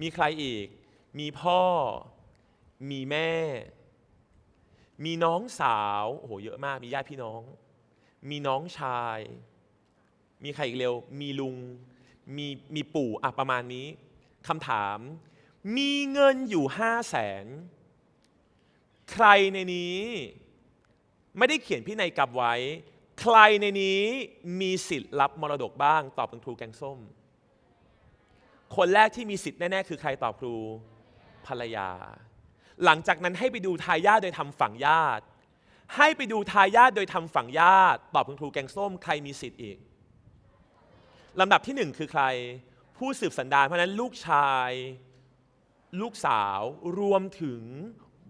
มีใครอีก มีพ่อ มีแม่ มีน้องสาว โอ้โห เยอะมาก มีญาติพี่น้อง มีน้องชาย มีใครอีกเร็ว มีลุง มีมีปู่อะประมาณนี้ คำถาม มีเงินอยู่ห้าแสน ใครในนี้ ไม่ได้เขียนพินัยกรรมไว้ ใครในนี้มีสิทธิ์รับมรดกบ้าง ตอบคุณครูแกงส้ม คนแรกที่มีสิทธิ์แน่ ๆ คือใครตอบครูภรรยา หลังจากนั้นให้ไปดูทายาทโดยทำฝั่งญาติ ให้ไปดูทายาทโดยทำฝั่งญาติ ตอบคุณครูแกงส้มใครมีสิทธิ์อีกลำดับที่หนึ่งคือใคร ผู้สืบสันดานเพราะฉะนั้นลูกชาย ลูกสาวรวมถึง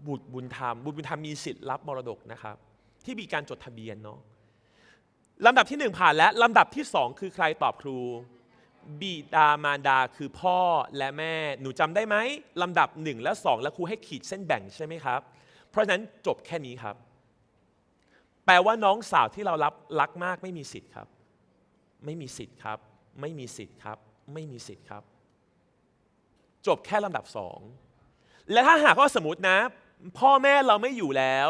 บุตรบุญธรรม บุตรบุญธรรมมีสิทธิ์รับมรดกนะครับ ที่มีการจดทะเบียนเนาะลำดับที่หนึ่งผ่านแล้วลำดับที่สองคือใครตอบครู บิดามารดาคือพ่อและแม่ หนูจำได้ไหมลำดับหนึ่งและสองแล้วครูให้ขีดเส้นแบ่งใช่ไหมครับ เพราะฉะนั้นจบแค่นี้ครับ แปลว่าน้องสาวที่เรารับรักมากไม่มีสิทธิ์ครับ ไม่มีสิทธิ์ครับ ไม่มีสิทธิ์ครับ ไม่มีสิทธิ์ครับ จบแค่ลำดับสองและถ้าหากว่าสมมตินะ พ่อแม่เราไม่อยู่แล้ว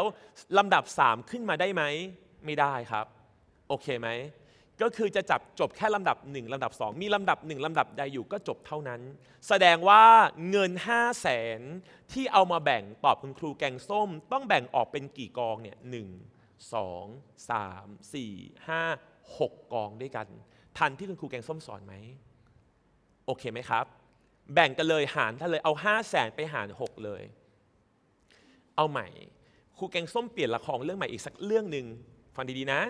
ลำดับสามขึ้นมาได้ไหม ไม่ได้ครับ โอเคไหม ก็คือจะจับจบแค่ลำดับหนึ่งลำดับสองมีลำดับหนึ่งลำดับใดอยู่ก็จบเท่านั้น แสดงว่าเงิน 5 0 0แสนที่เอามาแบ่งตอบคุณครูแกงส้ม ต้องแบ่งออกเป็นกี่กองเนี่ยหนึ่งสองสามสี่ห้าหกกองด้วยกัน ทันที่คุณครูแกงส้มสอนไหมโอเคไหมครับ แบ่งกันเลยหารท่านเลยเอา 5 0 0แสนไปหาร 6 เลย เอาใหม่ครูแกงส้มเปลี่ยนละครเรื่องใหม่อีกสักเรื่องหนึ่งฟังดีๆนะ